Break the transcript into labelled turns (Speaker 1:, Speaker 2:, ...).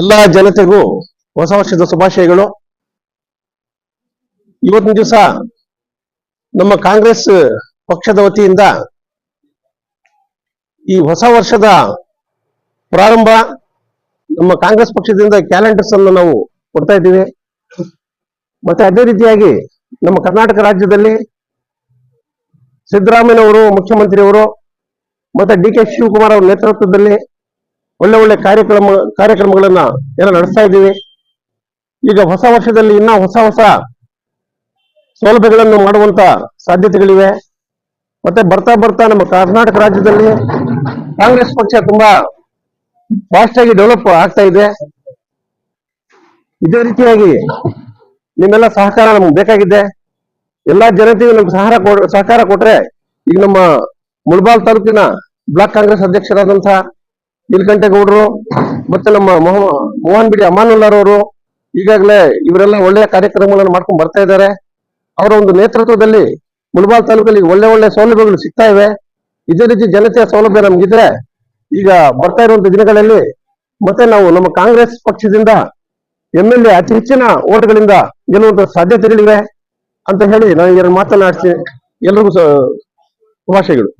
Speaker 1: ಎಲ್ಲಾ ಜನತೆಗೂ ಹೊಸ ವರ್ಷದ ಶುಭಾಶಯಗಳು. ಇವತ್ತಿನ ದಿವಸ ನಮ್ಮ ಕಾಂಗ್ರೆಸ್ ಪಕ್ಷದ ವತಿಯಿಂದ ಈ ಹೊಸ ವರ್ಷದ ಪ್ರಾರಂಭ ನಮ್ಮ ಕಾಂಗ್ರೆಸ್ ಪಕ್ಷದಿಂದ ಕ್ಯಾಲೆಂಡರ್ಸ್ ಅನ್ನು ನಾವು ಕೊಡ್ತಾ ಇದ್ದೀವಿ. ಮತ್ತೆ ಅದೇ ರೀತಿಯಾಗಿ ನಮ್ಮ ಕರ್ನಾಟಕ ರಾಜ್ಯದಲ್ಲಿ ಸಿದ್ದರಾಮಯ್ಯನವರು, ಮುಖ್ಯಮಂತ್ರಿಯವರು, ಮತ್ತೆ ಡಿ ಕೆ ಶಿವಕುಮಾರ್ ಅವರ ನೇತೃತ್ವದಲ್ಲಿ ಒಳ್ಳೆ ಒಳ್ಳೆ ಕಾರ್ಯಕ್ರಮ, ಕಾರ್ಯಕ್ರಮಗಳನ್ನ ಎಲ್ಲ ನಡೆಸ್ತಾ ಇದ್ದೀವಿ. ಈಗ ಹೊಸ ವರ್ಷದಲ್ಲಿ ಇನ್ನ ಹೊಸ ಹೊಸ ಸೌಲಭ್ಯಗಳನ್ನು ಮಾಡುವಂತ ಸಾಧ್ಯತೆಗಳಿವೆ. ಮತ್ತೆ ಬರ್ತಾ ಬರ್ತಾ ನಮ್ಮ ಕರ್ನಾಟಕ ರಾಜ್ಯದಲ್ಲಿ ಕಾಂಗ್ರೆಸ್ ಪಕ್ಷ ತುಂಬಾ ಫಾಸ್ಟ್ ಆಗಿ ಡೆವಲಪ್ ಆಗ್ತಾ ಇದೆ. ಇದೇ ರೀತಿಯಾಗಿ ನಿಮ್ಮೆಲ್ಲ ಸಹಕಾರ ನಮ್ಗೆ ಬೇಕಾಗಿದೆ. ಎಲ್ಲಾ ಜನತೆಗೂ ನಮ್ಗೆ ಸಹಕಾರ ಸಹಕಾರ ಕೊಟ್ರೆ ಈಗ ನಮ್ಮ ಮುಳಬಾಲ್ ತಾಲೂಕಿನ ಬ್ಲಾಕ್ ಕಾಂಗ್ರೆಸ್ ಅಧ್ಯಕ್ಷರಾದಂತಹ ನೀಲಕಂಠೇಗೌಡರು ಮತ್ತೆ ನಮ್ಮ ಮೊಹ- ಮೋಹನ್ ಬಿಡಿ ಅಮಾನುಲ್ಲಾರವರು ಈಗಾಗಲೇ ಇವರೆಲ್ಲ ಒಳ್ಳೆಯ ಕಾರ್ಯಕ್ರಮಗಳನ್ನು ಮಾಡ್ಕೊಂಡು ಬರ್ತಾ ಇದ್ದಾರೆ. ಅವರ ಒಂದು ನೇತೃತ್ವದಲ್ಲಿ ಮುಳಬಾಲ್ ತಾಲೂಕಲ್ಲಿ ಒಳ್ಳೆ ಒಳ್ಳೆ ಸೌಲಭ್ಯಗಳು ಸಿಗ್ತಾ ಇವೆ. ಇದೇ ರೀತಿ ಜನತೆಯ ಸೌಲಭ್ಯ ನಮ್ಗಿದ್ರೆ ಈಗ ಬರ್ತಾ ಇರುವಂತ ದಿನಗಳಲ್ಲಿ ಮತ್ತೆ ನಾವು ನಮ್ಮ ಕಾಂಗ್ರೆಸ್ ಪಕ್ಷದಿಂದ ಎಂ ಎಲ್ ಎ ಅತಿ ಹೆಚ್ಚಿನ ಓಟ್ಗಳಿಂದ ಗೆಲ್ಲುವಂತ ಸಾಧ್ಯತೆಗಳಿವೆ ಅಂತ ಹೇಳಿ ನಾನು ಎರಡು ಮಾತನಾಡಿಸಿ ಎಲ್ರಿಗೂ ಶುಭಾಶಯಗಳು.